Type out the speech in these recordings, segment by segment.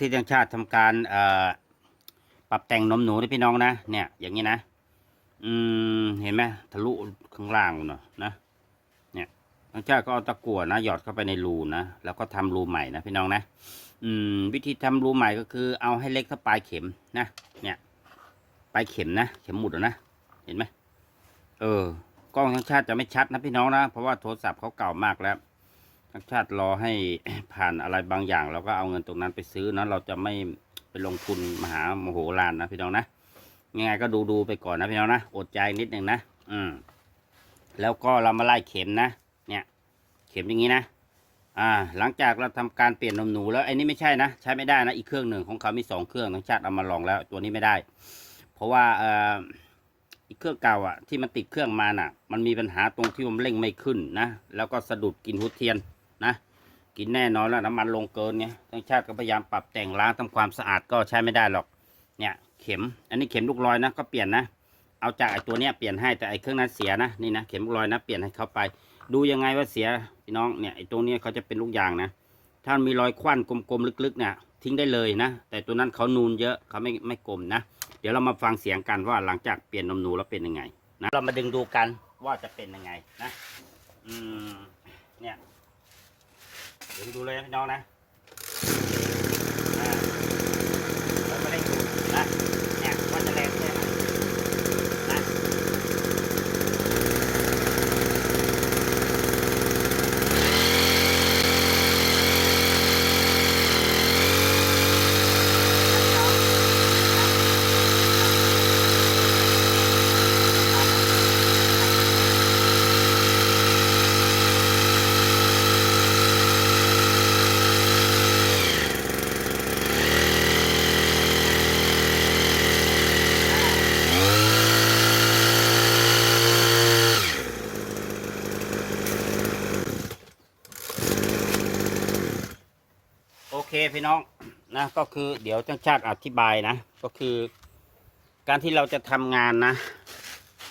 ที่ทางชาติทำการเออปรับแต่งนมหนูนะพี่น้องนะเนี่ย อย่างนี้นะ อืมเห็นไหมทะลุข้างล่างเนาะนะเนี่ยทางชาติก็เอาตะกั่วนะหยอดเข้าไปในรูนะแล้วก็ทำรูใหม่นะพี่น้องนะอืม วิธีทำรูใหม่ก็คือ เอาให้เล็กเท่าปลายเข็มนะเนี่ยปลายเข็มนะเข็มหมุดนะเห็นไหมเออกล้องทางชาติจะไม่ชัดนะพี่น้องนะเพราะว่าโทรศัพท์เขาเก่ามากแล้ว ทางชาติรอให้ผ่านอะไรบางอย่าง เราก็เอาเงินตรงนั้นไปซื้อนะเราจะไม่ไปลงทุนมหาโมโหลานนะพี่น้องนะยังไงก็ดูดูๆไปก่อนนะพี่น้องนะอดใจนิดหนึ่งนะอืมแล้วก็เรามาไล่เข็มนะ เนี่ย เข็มอย่างนี้นะอ่า หลังจากเราทำการเปลี่ยนนมหนูแล้วไอ้นี่ไม่ใช่นะใช้ไม่ได้นะอีกเครื่องหนึ่งของเขามีสองเครื่องทางชาติเอามาลองแล้ว ตัวนี้ไม่ได้ เพราะว่าเอ่ออีกเครื่องเก่าอะที่มันติดเครื่องมาน่ะ มันมีปัญหาตรงที่มันเร่งไม่ขึ้นนะแล้วก็สะดุดกินหัวเทียน นะกินแน่นอนแล้วน้ำมันลงเกินไงทั้งชาติก็พยายามปรับแต่งล้างทำความสะอาดก็ใช้ไม่ได้หรอก เนี่ยเข็ม อันนี้เข็มลูกลอยนะก็เปลี่ยนนะ เอาจากไอตัวเนี้ยเปลี่ยนให้แต่ไอเครื่องนั้นเสียนะนี่นะเข็มลูกลอยนะเปลี่ยนให้เขาไป ดูยังไงว่าเสียพี่น้องเนี่ยไอตัวเนี้ยเขาจะเป็นลูกยางนะ ถ้ามีรอยควันกลมๆลึกๆเนี่ยทิ้งได้เลยนะ แต่ตัวนั้นเขานูนเยอะเขาไม่ไม่กลมนะ เดี๋ยวเรามาฟังเสียงกันว่าหลังจากเปลี่ยนนมหนูแล้วเป็นยังไงนะเรามาดึงดูกันว่าจะเป็นยังไงนะ อืมเนี่ย เดี๋ยวดูเลยนะพี่น้องนะอ่าแล้วก็เร่งดูนะ เนี่ยว่าจะแรงแค่ไหนนะ โอเค พี่น้องนะก็คือเดี๋ยวจ้างชาติอธิบายนะ ก็คือ การที่เราจะทำงานนะ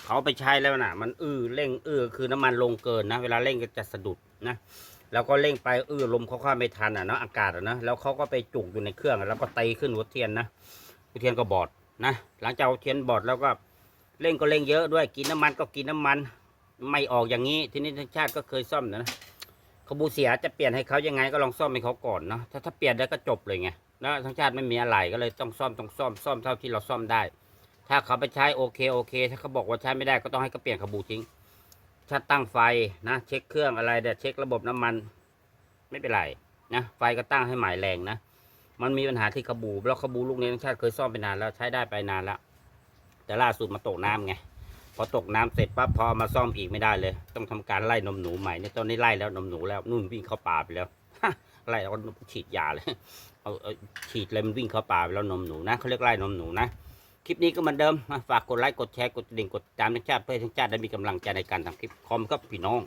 เขาไปใช้แล้วนะมันอื้อเร่งอื้อคือน้ำมันลงเกินนะ เวลาเร่งก็จะสะดุดนะแล้วก็เร่งไปอื้อลมเขาข้าไม่ทันอะเนาะอากาศอะนะแล้วเขาก็ไปจุกอยู่ในเครื่องแล้วก็ตีขึ้นหัวเทียนนะหัวเทียนก็บอดนะหลังจากหัวเทียนบอดแล้วก็เร่งก็เร่งเยอะด้วยกินน้ำมันก็กินน้ำมัน ไม่ออกอย่างนี้ ทีนี้ทางชาติก็เคยซ่อมนะ ขบูเสียจะเปลี่ยนให้เขายังไงก็ลองซ่อมให้เขาก่อนเนาะถ้าถ้าเปลี่ยนได้ก็จบเลยไงแล้วทั้งชาติไม่มีอะไรก็เลยต้องซ่อมต้องซ่อมซ่อมเท่าที่เราซ่อมได้ ถ้าเขาไปใช้โอเคโอเค ถ้าเขาบอกว่าใช้ไม่ได้ก็ต้องให้เขาเปลี่ยนขบูทิ้งถ้าตั้งไฟนะ เช็คเครื่องอะไรเดี๋ยวเช็คระบบน้ำมัน ไม่เป็นไรนะไฟก็ตั้งให้หมายแรงนะมันมีปัญหาที่ขบูแล้วขบูลูกนี้ทั้งชาติเคยซ่อมไปนานแล้วใช้ได้ไปนานแล้วแต่ล่าสุดมาตกน้ำไง อตกน้ำเสร็จปั๊บพอมาซ่อมอีกไม่ได้เลย ต้องทำการไล่นมหนูใหม่เนี่ยตอนนี้ไล่แล้วนมหนูแล้วนุ่นวิ่งเข้าป่าไปแล้วไล่แล้วก็ฉีดยาเลยเอาฉีดเลยมันวิ่งเข้าป่าไปแล้วนมหนูนะเขาเรียกไล่นมหนูนะคลิปนี้ก็เหมือนเดิมฝากกดไลค์กดแชร์กดดิ่งกดติดตามทั้งชาติเพื่อทั้งชาติได้มีกำลังใจในการทำคลิปคอมครับพี่น้อง